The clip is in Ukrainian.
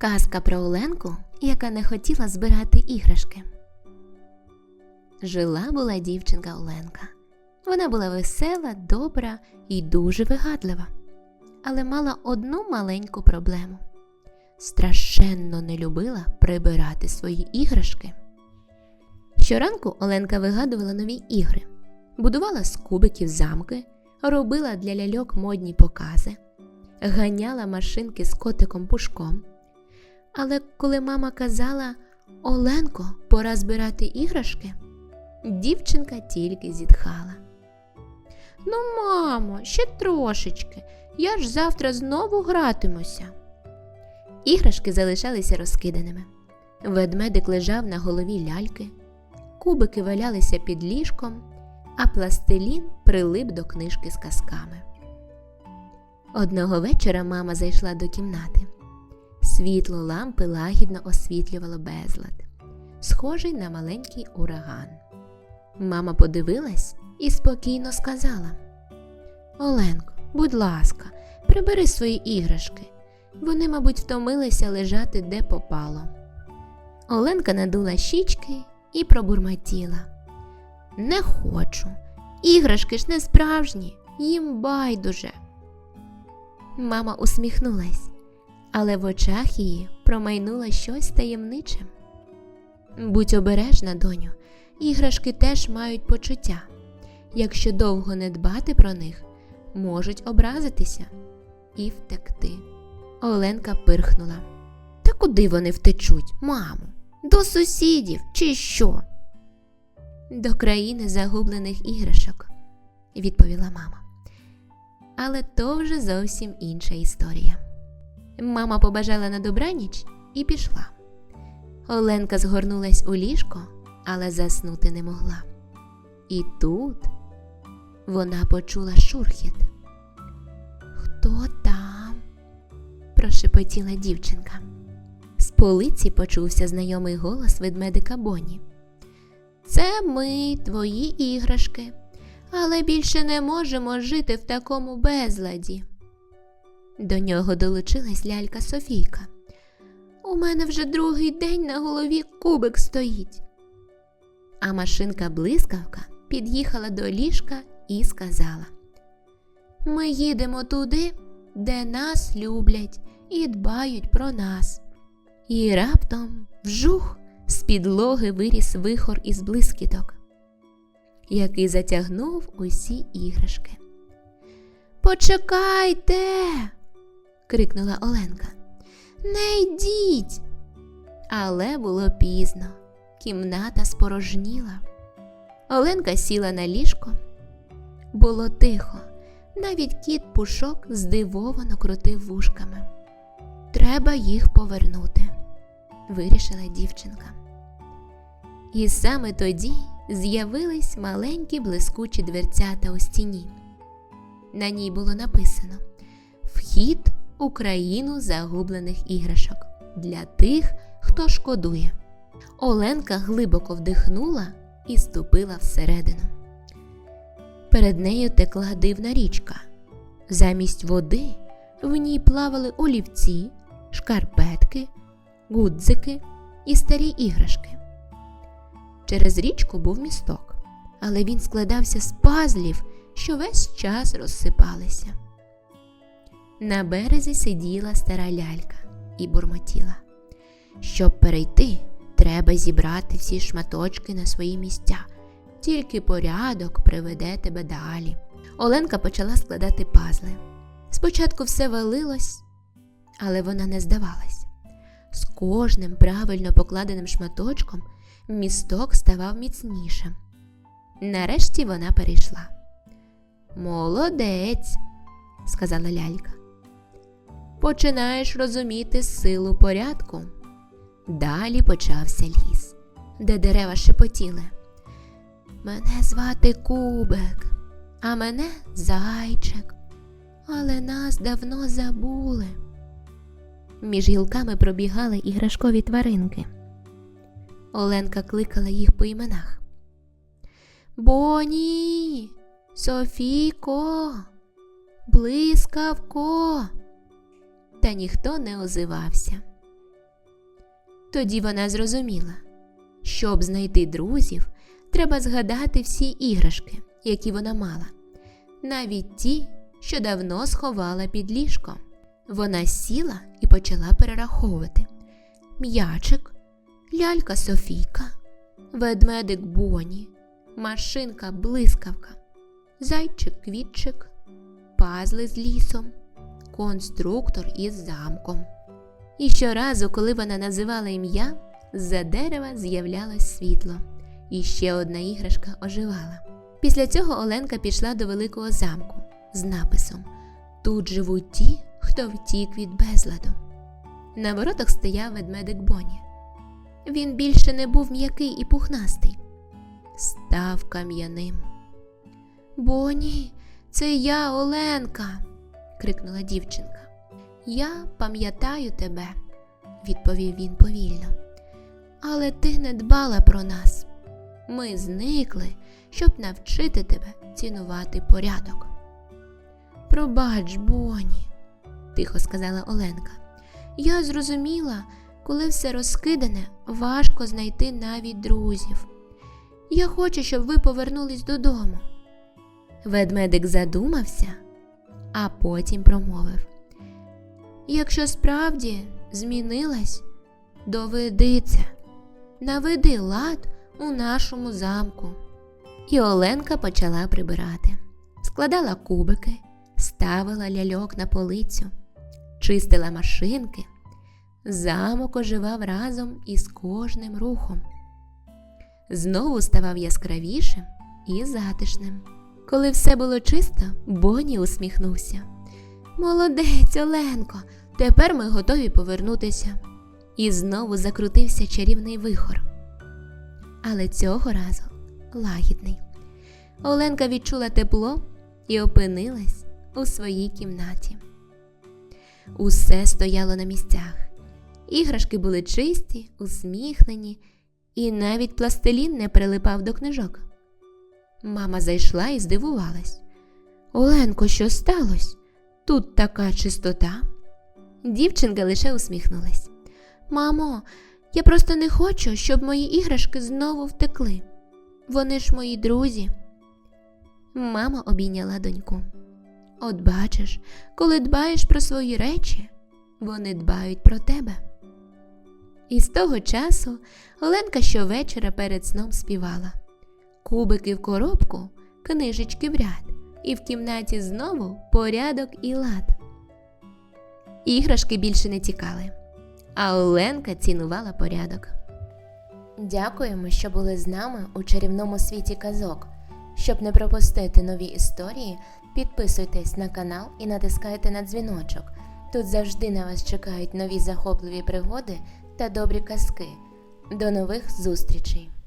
Казка про Оленку, яка не хотіла збирати іграшки. Жила була дівчинка Оленка. Вона була весела, добра і дуже вигадлива, але мала одну маленьку проблему. Страшенно не любила прибирати свої іграшки. Щоранку Оленка вигадувала нові ігри, будувала з кубиків замки, робила для ляльок модні покази, ганяла машинки з котиком пушком. Але коли мама казала Оленко, пора збирати іграшки, дівчинка тільки зітхала. Ну, мамо, ще трошечки. Я ж завтра знову гратимуся. Іграшки залишалися розкиданими. Ведмедик лежав на голові ляльки, кубики валялися під ліжком, а пластилін прилип до книжки з казками. Одного вечора мама зайшла до кімнати. Світло лампи лагідно освітлювало безлад, схожий на маленький ураган. Мама подивилась і спокійно сказала: Оленко, будь ласка, прибери свої іграшки. Вони, мабуть, втомилися лежати де попало. Оленка надула щічки і пробурмотіла. Не хочу. Іграшки ж не справжні, їм байдуже. Мама усміхнулась, але в очах її промайнуло щось таємниче. Будь обережна, доню, іграшки теж мають почуття. Якщо довго не дбати про них, можуть образитися і втекти. Оленка пирхнула. Та куди вони втечуть, мамо? До сусідів чи що? До країни загублених іграшок, відповіла мама. Але то вже зовсім інша історія. Мама побажала на добраніч і пішла. Оленка згорнулась у ліжко, але заснути не могла. І тут вона почула шурхіт. Хто там? прошепотіла дівчинка. З полиці почувся знайомий голос ведмедика Боні. Це ми, твої іграшки, але більше не можемо жити в такому безладі. До нього долучилась лялька Софійка. У мене вже другий день на голові кубик стоїть. А машинка блискавка під'їхала до ліжка і сказала: Ми їдемо туди, де нас люблять і дбають про нас. І раптом вжух з підлоги виріс вихор із блискіток, який затягнув усі іграшки. Почекайте. Крикнула Оленка. Не йдіть. Але було пізно. Кімната спорожніла. Оленка сіла на ліжко. Було тихо. Навіть кіт пушок здивовано крутив вушками. Треба їх повернути, вирішила дівчинка. І саме тоді з'явились маленькі блискучі дверцята у стіні. На ній було написано Вхід у країну загублених іграшок для тих, хто шкодує. Оленка глибоко вдихнула і ступила всередину. Перед нею текла дивна річка. Замість води в ній плавали олівці, шкарпетки, гудзики і старі іграшки. Через річку був місток, але він складався з пазлів, що весь час розсипалися. На березі сиділа стара лялька і бурмотіла. Щоб перейти, треба зібрати всі шматочки на свої місця, тільки порядок приведе тебе далі. Оленка почала складати пазли. Спочатку все валилось, але вона не здавалась. З кожним правильно покладеним шматочком місток ставав міцнішим. Нарешті вона перейшла. Молодець, сказала лялька. Починаєш розуміти силу порядку. Далі почався ліс, де дерева шепотіли. Мене звати Кубик, а мене зайчик, але нас давно забули. Між гілками пробігали іграшкові тваринки. Оленка кликала їх по іменах. Боні, Софійко, блискавко. Та ніхто не озивався. Тоді вона зрозуміла, щоб знайти друзів, треба згадати всі іграшки, які вона мала, навіть ті, що давно сховала під ліжком. Вона сіла і почала перераховувати м'ячик, лялька Софійка, ведмедик Боні, машинка блискавка, зайчик квітчик, пазли з лісом, конструктор із замком. І щоразу, коли вона називала ім'я, з-за дерева з'являлось світло, і ще одна іграшка оживала. Після цього Оленка пішла до великого замку з написом Тут живуть ті, хто втік від безладу. На воротах стояв ведмедик Боні. Він більше не був м'який і пухнастий, став кам'яним. Боні, це я, Оленка, крикнула дівчинка. Я пам'ятаю тебе, відповів він повільно. Але ти не дбала про нас. Ми зникли, щоб навчити тебе цінувати порядок. Пробач, Боні, тихо сказала Оленка. Я зрозуміла, коли все розкидане, важко знайти навіть друзів. Я хочу, щоб ви повернулись додому. Ведмедик задумався, а потім промовив. Якщо справді змінилась, доведи це, наведи лад у нашому замку. І Оленка почала прибирати, складала кубики, ставила ляльок на полицю, чистила машинки. Замок оживав разом із кожним рухом. Знову ставав яскравішим і затишним. Коли все було чисто, Боні усміхнувся. Молодець, Оленко, тепер ми готові повернутися. І знову закрутився чарівний вихор. Але цього разу лагідний. Оленка відчула тепло і опинилась у своїй кімнаті. Усе стояло на місцях. Іграшки були чисті, усміхнені, і навіть пластилін не прилипав до книжок. Мама зайшла і здивувалась. Оленко, що сталося? Тут така чистота. Дівчинка лише усміхнулась. Мамо, я просто не хочу, щоб мої іграшки знову втекли. Вони ж мої друзі. Мама обійняла доньку. От бачиш, коли дбаєш про свої речі, вони дбають про тебе. І з того часу Оленка щовечора перед сном співала Кубики в коробку, книжечки в ряд, і в кімнаті знову порядок і лад. Іграшки більше не тікали, а Оленка цінувала порядок. Дякуємо, що були з нами у чарівному світі казок. Щоб не пропустити нові історії, підписуйтесь на канал і натискайте на дзвіночок. Тут завжди на вас чекають нові захопливі пригоди та добрі казки. До нових зустрічей!